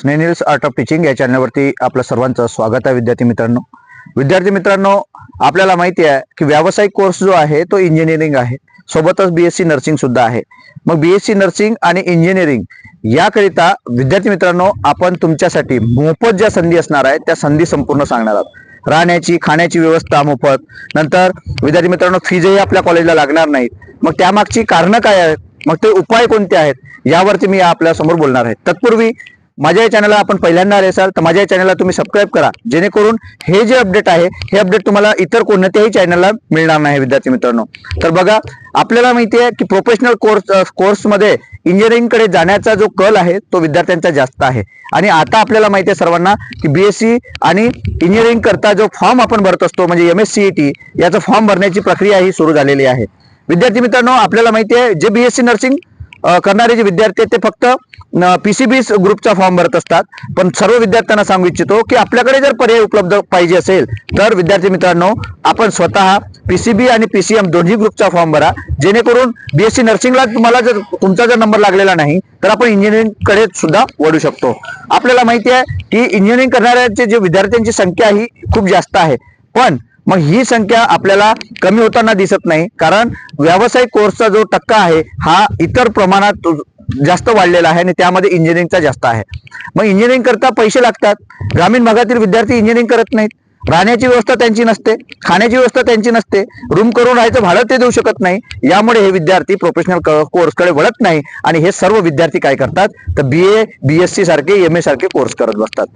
स्नेनिल्स art of teaching या चॅनलवरती आपलं सर्वांचं स्वागत आहे विद्यार्थी मित्रांनो. विद्यार्थी मित्रांनो आपल्याला माहिती आहे की व्यावसायिक कोर्स जो आहे तो इंजिनिअरिंग आहे. सोबतच बीएससी नर्सिंग सुद्धा आहे. मग बीएससी नर्सिंग आणि इंजिनिअरिंग याकरिता विद्यार्थी मित्रांनो आपण तुमच्यासाठी मोफत ज्या संधी असणार आहेत त्या संधी संपूर्ण सांगणार आहोत. राहण्याची खाण्याची व्यवस्था मोफत. नंतर विद्यार्थी मित्रांनो फीजही आपल्या कॉलेजला लागणार नाहीत. मग त्यामागची कारणं काय आहेत? मग ते उपाय कोणते आहेत? यावरती मी आपल्यासमोर बोलणार आहे. तत्पूर्वी माझ्या या चॅनलला आपण पहिल्यांदा आले असाल तर माझ्या या चॅनलला तुम्ही सबस्क्राईब करा. जेणेकरून हे जे अपडेट आहे हे अपडेट तुम्हाला इतर कोणत्याही चॅनलला मिळणार नाही विद्यार्थी मित्रांनो. तर बघा आपल्याला माहिती आहे की प्रोफेशनल कोर्स कोर्समध्ये इंजिनिअरिंगकडे जाण्याचा जो कल आहे तो विद्यार्थ्यांचा जास्त आहे. आणि आता आपल्याला माहिती आहे सर्वांना की बीएससी आणि इंजिनिअरिंग करता जो फॉर्म आपण भरत असतो म्हणजे एम एस सी टी याचा फॉर्म भरण्याची प्रक्रिया ही सुरू झालेली आहे. विद्यार्थी मित्रांनो आपल्याला माहिती आहे जे बीएससी नर्सिंग करणारे जे विद्यार्थी आहेत ते फक्त पीसीबी ग्रुपचा फॉर्म भरत असतात. पण सर्व विद्यार्थ्यांना सांगू इच्छितो की आपल्याकडे जर पर्याय उपलब्ध पाहिजे असेल तर विद्यार्थी मित्रांनो आपण स्वतः पीसीबी आणि पीसीएम दोन्ही ग्रुपचा फॉर्म भरा. जेणेकरून बीएससी नर्सिंगला तुम्हाला जर तुमचा जर नंबर लागलेला नाही तर आपण इंजिनिअरिंगकडे सुद्धा वळू शकतो. आपल्याला माहिती आहे की इंजिनिअरिंग करणाऱ्यांचे जे विद्यार्थ्यांची संख्या ही खूप जास्त आहे. पण मग ही संख्या आपल्याला कमी होताना दिसत नाही कारण व्यावसायिक कोर्सचा जो टक्का आहे हा इतर प्रमाणात जास्त वाढलेला आहे आणि त्यामध्ये इंजिनिअरिंगचा जास्त आहे. मग इंजिनिअरिंग करता पैसे लागतात. ग्रामीण भागातील विद्यार्थी इंजिनिअरिंग करत नाहीत. राहण्याची व्यवस्था त्यांची नसते खाण्याची व्यवस्था त्यांची नसते रूम करून राहायचं भाडं ते देऊ शकत नाही. यामुळे हे विद्यार्थी प्रोफेशनल कोर्सकडे वळत नाही आणि हे सर्व विद्यार्थी काय करतात? तर B A B S C सारखे एम ए सारखे कोर्स करत बसतात.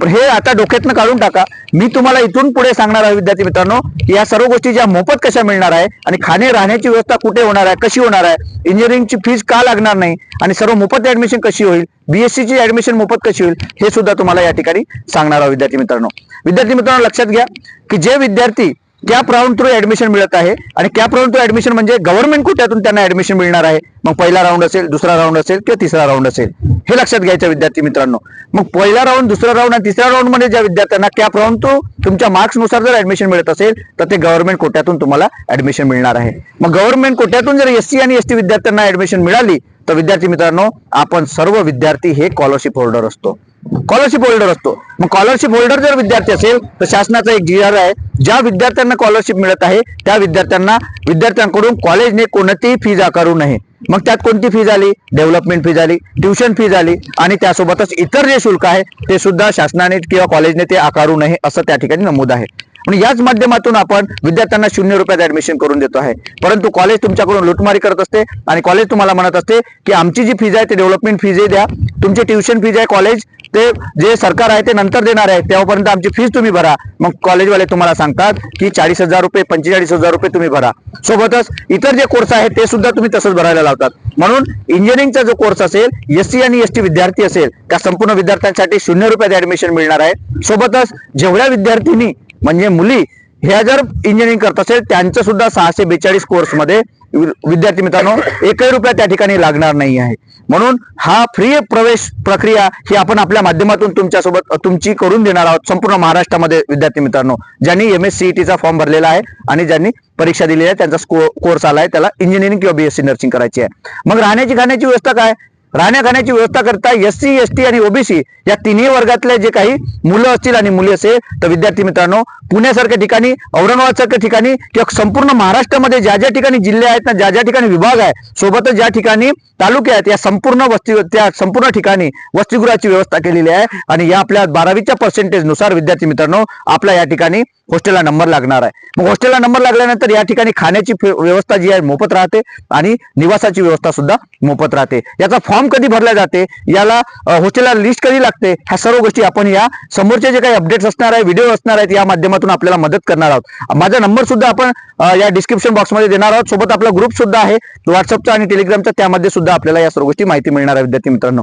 पण हे आता डोक्यातनं काढून टाका. मी तुम्हाला इथून पुढे सांगणार आहे विद्यार्थी मित्रांनो की या सर्व गोष्टी ज्या मोफत कशा मिळणार आहे आणि खाणे राहण्याची व्यवस्था कुठे होणार आहे कशी होणार आहे इंजिनिअरिंगची फीज का लागणार नाही आणि सर्व मोफत ऍडमिशन कशी होईल बीएससी ची ऍडमिशन मोफत कशी होईल हे सुद्धा तुम्हाला या ठिकाणी सांगणार आहोत विद्यार्थी मित्रांनो. विद्यार्थी मित्रांनो लक्षात घ्या की जे विद्यार्थी कॅप राऊंड थ्रू ऍडमिशन मिळत आहे आणि कॅप राऊंड थ्रू ऍडमिशन म्हणजे गव्हर्नमेंट कोट्यातून त्यांना ऍडमिशन मिळणार आहे. मग पहिला राऊंड असेल दुसरा राऊंड असेल किंवा तिसरा राऊंड असेल. हे लक्षात घ्यायचं विद्यार्थी मित्रांनो. मग पहिला राऊंड दुसरा राऊंड आणि तिसऱ्या राऊंडमध्ये ज्या विद्यार्थ्यांना कॅप राऊंड थ्रू तुमच्या मार्क्सनुसार जर ऍडमिशन मिळत असेल तर ते गव्हर्नमेंट कोट्यातून तुम्हाला ऍडमिशन मिळणार आहे. मग गव्हर्नमेंट कोट्यातून जर एससी आणि एसटी विद्यार्थ्यांना ऍडमिशन मिळाली तर विद्यार्थी मित्रांनो आपण सर्व विद्यार्थी हे स्कॉलरशिप होल्डर असतो. स्कॉलरशिप होल्डर असतो. मग स्कॉलरशिप होल्डर जर विद्यार्थी असेल तर शासनाचा एक जी आर आहे. ज्या विद्यार्थ्यांना स्कॉलरशिप मिळत आहे त्या विद्यार्थ्यांना विद्यार्थ्यांकडून कॉलेजने कोणतीही फीज आकारू नये. मग त्यात कोणती फीज आली? डेव्हलपमेंट फीज आली ट्युशन फीज आली आणि त्यासोबतच इतर जे शुल्क आहे ते सुद्धा शासनाने किंवा कॉलेजने ते आकारू नये असं त्या ठिकाणी नमूद आहे. आणि याच माध्यमातून आपण विद्यार्थ्यांना शून्य रुपयात ऍडमिशन करून देतो आहे. परंतु कॉलेज तुमच्याकडून लुटमारी करत असते आणि कॉलेज तुम्हाला म्हणत असते की आमची जी फीज आहे ते डेव्हलपमेंट फीजही द्या. तुमची ट्युशन फीज आहे कॉलेज ते जे सरकार आहे ते नंतर देणार आहे तेव्हापर्यंत आमची फीज तुम्ही भरा. मग कॉलेजवाले तुम्हाला सांगतात की चाळीस हजार रुपये पंचेचाळीस हजार रुपये तुम्ही भरा. सोबतच इतर जे कोर्स आहेत ते सुद्धा तुम्ही तसंच भरायला लावतात. म्हणून इंजिनिअरिंगचा जो कोर्स असेल एस सी आणि एस टी विद्यार्थी असेल त्या संपूर्ण विद्यार्थ्यांसाठी शून्य रुपयात ऍडमिशन मिळणार आहे. सोबतच जेवढ्या विद्यार्थिनी म्हणजे मुली ह्या जर इंजिनिअरिंग करत असेल त्यांचं सुद्धा सहाशे बेचाळीस कोर्समध्ये विद्यार्थी मित्रांनो एकही रुपया त्या ठिकाणी लागणार नाही आहे. म्हणून हा फ्री प्रवेश प्रक्रिया ही आपण आपल्या माध्यमातून तुमच्यासोबत तुमची करून देणार आहोत संपूर्ण महाराष्ट्रामध्ये विद्यार्थी मित्रांनो. ज्यांनी एम एस चा फॉर्म भरलेला आहे आणि ज्यांनी परीक्षा दिलेली आहे त्यांचा कोर्स आला आहे त्याला इंजिनिअरिंग किंवा बीएससी नर्सिंग करायची आहे. मग राहण्याची खाण्याची व्यवस्था काय? राहण्याखाण्याची व्यवस्था करता एस सी एस टी आणि ओबीसी या तिन्ही वर्गातले जे काही मुलं असतील आणि मुली असेल तर विद्यार्थी मित्रांनो पुण्यासारख्या ठिकाणी औरंगाबादसारख्या ठिकाणी किंवा संपूर्ण महाराष्ट्रामध्ये ज्या ज्या ठिकाणी जिल्हे आहेत ना ज्या ज्या ठिकाणी विभाग आहे सोबतच ज्या ठिकाणी तालुके आहेत या संपूर्ण वस्ती त्या संपूर्ण ठिकाणी वसतिगृहाची व्यवस्था केलेली आहे आणि या आपल्या बारावीच्या पर्सेंटेजनुसार विद्यार्थी मित्रांनो आपल्या या ठिकाणी हॉस्टेलला नंबर लागणार आहे. मग हॉस्टेलला नंबर लागल्यानंतर या ठिकाणी खाण्याची फे- व्यवस्था जी आहे मोफत राहते आणि निवासाची व्यवस्था सुद्धा मोफत राहते. याचा फॉर्म कधी भरला जाते याला हॉस्टेलला लिस्ट कधी लागते ह्या सर्व गोष्टी आपण या समोरचे जे काही अपडेट्स असणार आहे व्हिडिओ असणार आहेत या माध्यमातून आपल्याला मदत करणार आहोत. माझा नंबर सुद्धा आपण या डिस्क्रिप्शन बॉक्समध्ये देणार आहोत. सोबत आपला ग्रुप सुद्धा आहे. व्हॉट्सअपचा आणि टेलिग्रामचा त्यामध्ये सुद्धा आपल्याला या सर्व गोष्टी माहिती मिळणार आहे विद्यार्थी मित्रांनो.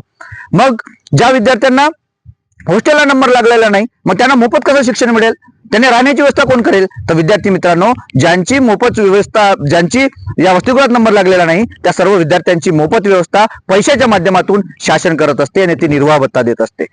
मग ज्या विद्यार्थ्यांना हॉस्टेलला नंबर लागलेला नाही मग त्यांना मोफत कसं शिक्षण मिळेल? त्यांनी राहण्याची व्यवस्था कोण करेल? तर विद्यार्थी मित्रांनो ज्यांची मोफत व्यवस्था ज्यांची या वसतिगृहात नंबर लागलेला नाही त्या सर्व विद्यार्थ्यांची मोफत व्यवस्था पैशाच्या माध्यमातून शासन करत असते आणि ती निर्वाह भत्ता देत असते.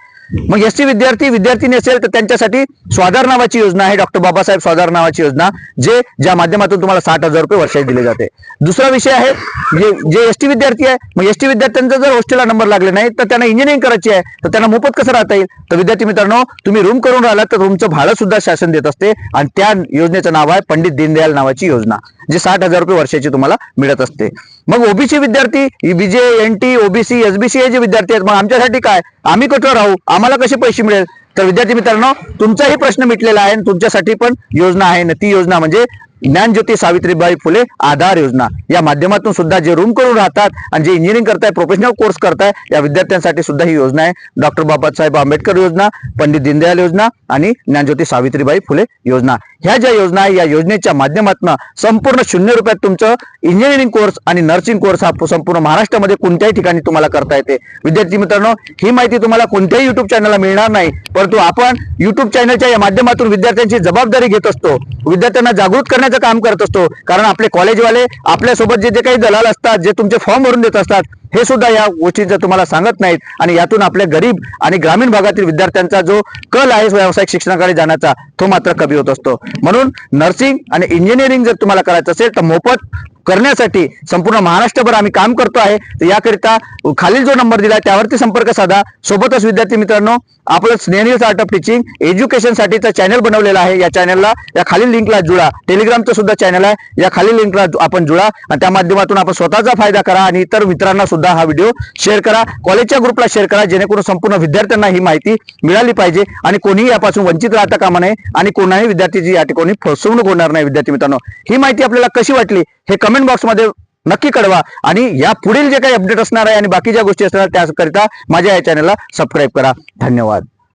मग एस विद्यार्थी विद्यार्थी नसेल तर त्यांच्यासाठी स्वाधार नावाची योजना आहे. डॉक्टर बाबासाहेब स्वाधार नावाची योजना जे ज्या माध्यमातून तुम्हाला साठ हजार रुपये वर्षात दिले जाते. दुसरा विषय आहे जे जे एस टी विद्यार्थी आहे मग एस विद्यार्थ्यांचा जर हॉस्टेलला नंबर लागले नाही तर त्यांना इंजिनिअरिंग करायची आहे तर त्यांना मोफत कसं राहता येईल? तर विद्यार्थी मित्रांनो तुम्ही रूम करून राहिला तर रूमचं भाडं सुद्धा शासन देत असते आणि त्या योजनेचं नाव आहे पंडित दीनदयाल नावाची योजना जी साठ हजार रुपये वर्षाची तुम्हाला मिळत असते. मग ओबीसी विद्यार्थी BJ N T OBC SBC हे जे विद्यार्थी आहेत मग आमच्यासाठी काय? आम्ही कुठं राहू? आम्हाला कसे पैसे मिळेल? तर विद्यार्थी मित्रांनो तुमचाही प्रश्न मिटलेला आहे आणि तुमच्यासाठी पण योजना आहे आणि ती योजना म्हणजे ज्ञानज्योती सावित्रीबाई फुले आधार योजना. या माध्यमातून सुद्धा जे रूम करून राहतात आणि जे इंजिनिअरिंग करताय प्रोफेशनल कोर्स करताय या विद्यार्थ्यांसाठी सुद्धा ही योजना आहे. डॉक्टर बाबासाहेब आंबेडकर योजना पंडित दीनदयाल योजना आणि ज्ञानज्योती सावित्रीबाई फुले योजना. ह्या ज्या योजना आहे या योजनेच्या माध्यमातून संपूर्ण शून्य रुपयात तुमचं इंजिनिअरिंग कोर्स आणि नर्सिंग कोर्स हा संपूर्ण महाराष्ट्रामध्ये कोणत्याही ठिकाणी तुम्हाला करता येते. विद्यार्थी मित्रांनो ही माहिती तुम्हाला कोणत्याही युट्यूब चॅनलला मिळणार नाही परंतु आपण युट्यूब चॅनलच्या या माध्यमातून विद्यार्थ्यांची जबाबदारी घेत असतो. विद्यार्थ्यांना जागृत करण्याचं काम करत असतो. कारण आपले कॉलेजवाले आपल्यासोबत जे जे काही दलाल असतात जे तुमचे फॉर्म भरून देत असतात हे सुद्धा या गोष्टींचं तुम्हाला सांगत नाहीत. आणि यातून आपल्या गरीब आणि ग्रामीण भागातील विद्यार्थ्यांचा जो कल आहे व्यावसायिक शिक्षणाकडे जाण्याचा तो मात्र कमी होत असतो. म्हणून नर्सिंग आणि इंजिनिअरिंग जर तुम्हाला करायचं असेल तर मोफत करण्यासाठी संपूर्ण महाराष्ट्रभर आम्ही काम करतो आहे. तर याकरिता खालील जो नंबर दिला त्यावरती संपर्क साधा. सोबतच विद्यार्थी मित्रांनो आपलं स्नेहनीय स्टार्टअप टीचिंग एज्युकेशनसाठीचा चॅनल बनवलेला आहे. या चॅनलला या खालील लिंकला जुळा. टेलिग्रामचं सुद्धा चॅनल आहे. या खालील लिंकला आपण जुळा. आणि त्या माध्यमातून आपण स्वतःचा फायदा करा आणि इतर मित्रांना सुद्धा हा व्हिडिओ शेअर करा. कॉलेजच्या ग्रुपला शेअर करा जेणेकरून संपूर्ण विद्यार्थ्यांना ही माहिती मिळाली पाहिजे आणि कोणीही यापासून वंचित राहता कामा नये आणि कोणाही विद्यार्थीची या ठिकाणी फसवणूक होणार नाही. विद्यार्थी मित्रांनो ही माहिती आपल्याला कशी वाटली? हे कमेंट बॉक्समध्ये नक्की कळवा. आणि या पुढील जे काही अपडेट असणार आहे आणि बाकी ज्या गोष्टी असणार त्याकरिता माझ्या या चॅनलला सबस्क्राईब करा. धन्यवाद.